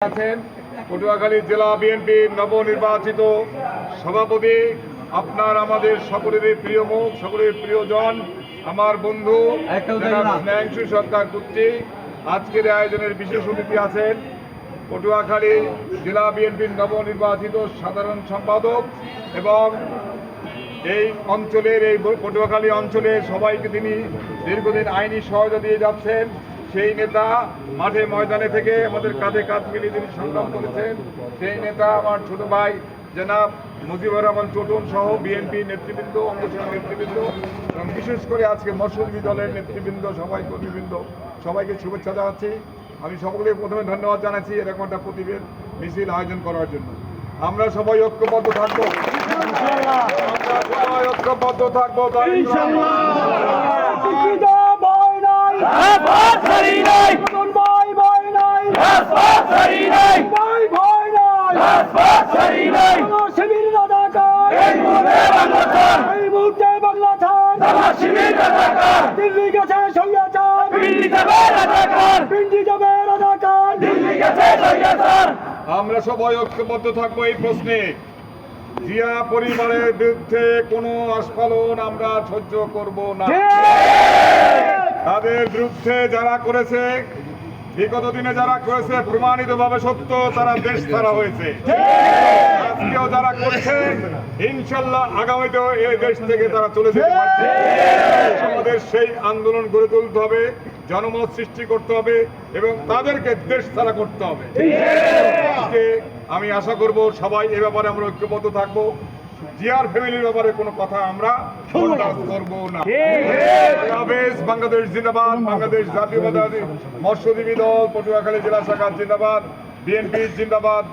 আছেন পটুয়াখালী জেলা বিএনপির নবনির্বাচিত সভাপতি আপনার আমাদের সকলেরই প্রিয় মুখ সকলের প্রিয়জন আমার বন্ধু স্নেহাংশু সরকার কুচ্চি আজকের আয়োজনের বিশেষ অতিথি আছেন পটুয়াখালী জেলা বিএনপির নবনির্বাচিত সাধারণ সম্পাদক এবং এই অঞ্চলের এই পটুয়াখালী অঞ্চলে সবাইকে তিনি দীর্ঘদিন আইনি সহায়তা দিয়ে যাচ্ছেন। সেই নেতা মাঠে ময়দানে থেকে আমাদের কাঁধে কাঁধ মিলিয়ে তিনি সংগ্রাম করেছেন। সেই নেতা আমার ছোট ভাই জনাব মুজিবুর রহমান টোটন সহ বিএনপি নেতৃবৃন্দ অঙ্গসংঘ নেতৃবৃন্দ বিশেষ করে আজকে মৎস্যজীবী দলের নেতৃবৃন্দ, সবাই কর্মীবৃন্দ, সবাইকে শুভেচ্ছা জানাচ্ছি। আমি সকলকে প্রথমে ধন্যবাদ জানাচ্ছি এরকম একটা প্রতিবেদ, মিছিল আয়োজন করার জন্য। আমরা সবাই ঐক্যবদ্ধ থাকব। আমরা সবাই ঐক্যবদ্ধ থাকব। দিল্লি গেছে সৈয়াচার দিল্লি যাবে রাজাকার পিন্ডি যাবে রাজাকার। দিল্লি গেছে সৈয়াচার আমরা সবাই ঐক্যবদ্ধ থাকব এই প্রশ্নে। জিয়া পরিবারের বিরুদ্ধে কোনো আস্ফালন আমরা সহ্য করব না। তাদের বিরুদ্ধে যারা করেছে বিগত দিনে যারা করেছে প্রমাণিতভাবে সত্য তারা দেশ ছাড়া হয়েছে। আজকেও যারা করছে ইনশাল্লাহ আগামীতেও এই দেশ থেকে তারা চলে যেতে পারছে আমাদের সেই আন্দোলন গড়ে তুলতে হবে জনমত সৃষ্টি করতে হবে এবং তাদেরকে দেশ ছাড়া করতে হবে। আজকে আমি আশা করব সবাই এ ব্যাপারে আমরা ঐক্যবদ্ধ থাকব। জিয়ার ফ্যামিলির ব্যাপারে কোনো কথা আমরা করব না। বাংলাদেশ বাংলাদেশ জিন্দাবাদ বাংলাদেশ জাতীয়তাবাদী মৎস্যজীবী দল পটুয়াখালী জেলা শাখা জিন্দাবাদ বিএনপি জিন্দাবাদ।